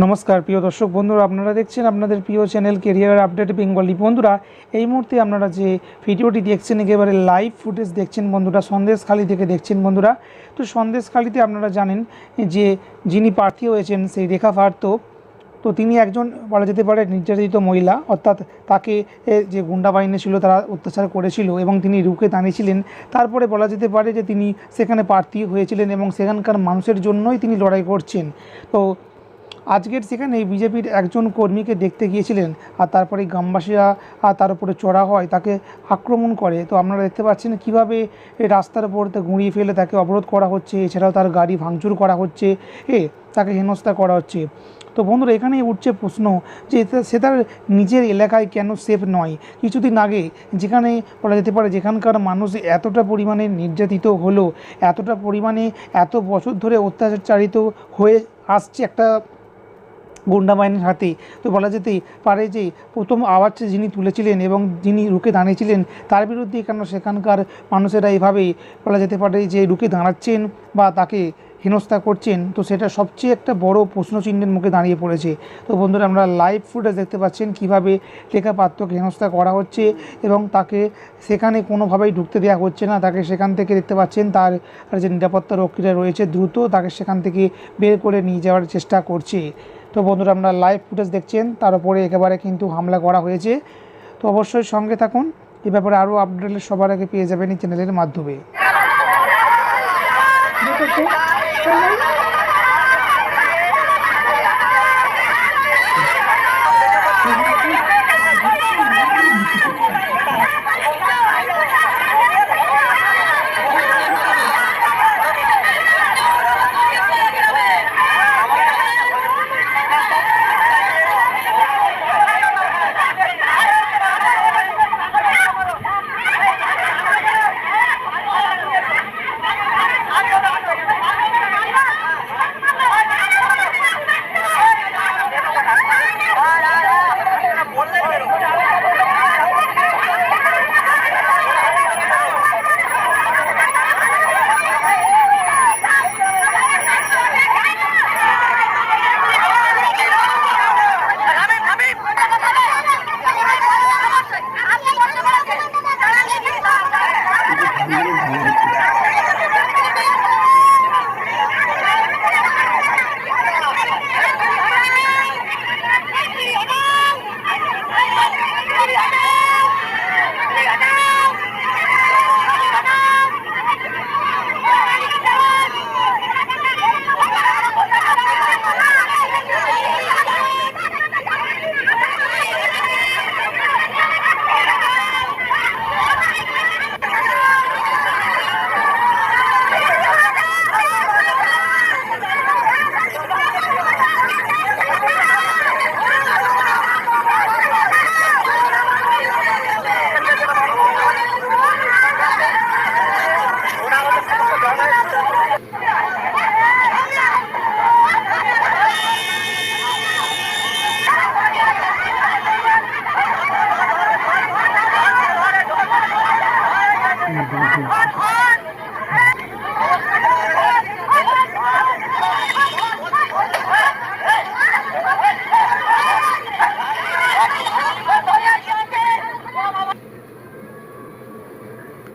নমস্কার, প্রিয় দর্শক বন্ধুরা, আপনারা দেখছেন আপনাদের প্রিয় চ্যানেল কেরিয়ার আপডেট বেঙ্গলি বন্ধুরা, এই মুহূর্তে আপনারা যে ভিডিওটি দেখছেন, একেবারে লাইভ ফুটেজ দেখছেন বন্ধুরা, সন্দেশখালি থেকে দেখছেন বন্ধুরা, তো সন্দেশখালিতে আপনারা জানেন যে যিনি প্রার্থী হয়েছেন, সেই রেখা পার্থ তো তিনি একজন বলা যেতে পারে নির্যাতিত মহিলা, অর্থাৎ তাকে যে গুন্ডা বাহিনী ছিল, তারা অত্যাচার করেছিল এবং তিনি রুখে দাঁড়িয়েছিলেন তারপরে বলা যেতে পারে যে তিনি সেখানে প্রার্থী হয়েছিলেন এবং সেখানকার মানুষের জন্যই তিনি লড়াই করছেন। তো আজকের সেখানে বিজেপির একজন কর্মীকে দেখতে গিয়েছিলেন আর তারপরে গ্রামবাসীরা, আর তার উপরে চড়া হয়, তাকে আক্রমণ করে। তো আপনারা দেখতে পাচ্ছেন কীভাবে রাস্তার উপর গুঁড়িয়ে ফেলে তাকে অবরোধ করা হচ্ছে, এছাড়াও তার গাড়ি ভাঙচুর করা হচ্ছে, এ, তাকে হেনস্থা করা হচ্ছে। তো বন্ধুরা, এখানেই উঠছে প্রশ্ন যে সে তার নিজের এলাকায় কেন সেফ নয়? কিছুদিন আগে যেখানে বলা যেতে পারে যেখানকার মানুষ এতটা পরিমাণে নির্যাতিত হলো, এতটা পরিমাণে এত বছর ধরে অত্যাচারিত হয়ে আসছে একটা গুন্ডা বাহিনীর হাতে। তো বলা যেতেই পারে যে, প্রথম আওয়াজ যিনি তুলেছিলেন এবং যিনি রুখে দাঁড়িয়েছিলেন, তার বিরুদ্ধে কেন সেখানকার মানুষেরা এভাবে বলা যেতে পারে যে, রুখে দাঁড়াচ্ছেন বা তাকে হেনস্থা করছেন। তো সেটা সবচেয়ে একটা বড় প্রশ্নচিহ্নের মুখে দাঁড়িয়ে পড়েছে। তো বন্ধুরা, আমরা লাইভ ফুটেজ দেখতে পাচ্ছেন কীভাবে লেখা পাত্রকে হেনস্থা করা হচ্ছে এবং তাকে সেখানে কোনোভাবেই ঢুকতে দেওয়া হচ্ছে না। তাকে সেখান থেকে দেখতে পাচ্ছেন, তার যে নিরাপত্তা রক্ষীরা রয়েছে, দ্রুত তাকে সেখান থেকে বের করে নিয়ে যাওয়ার চেষ্টা করছে। তো বন্ধুরা আমরা লাইভ ফুটেজ দেখছেন তার উপরে একেবারে কিন্তু হামলা করা হয়েছে। তো অবশ্যই সঙ্গে থাকুন, এ ব্যাপারে আরও আপডেট সবার আগে পেয়ে যাবেন এই চ্যানেলের মাধ্যমে।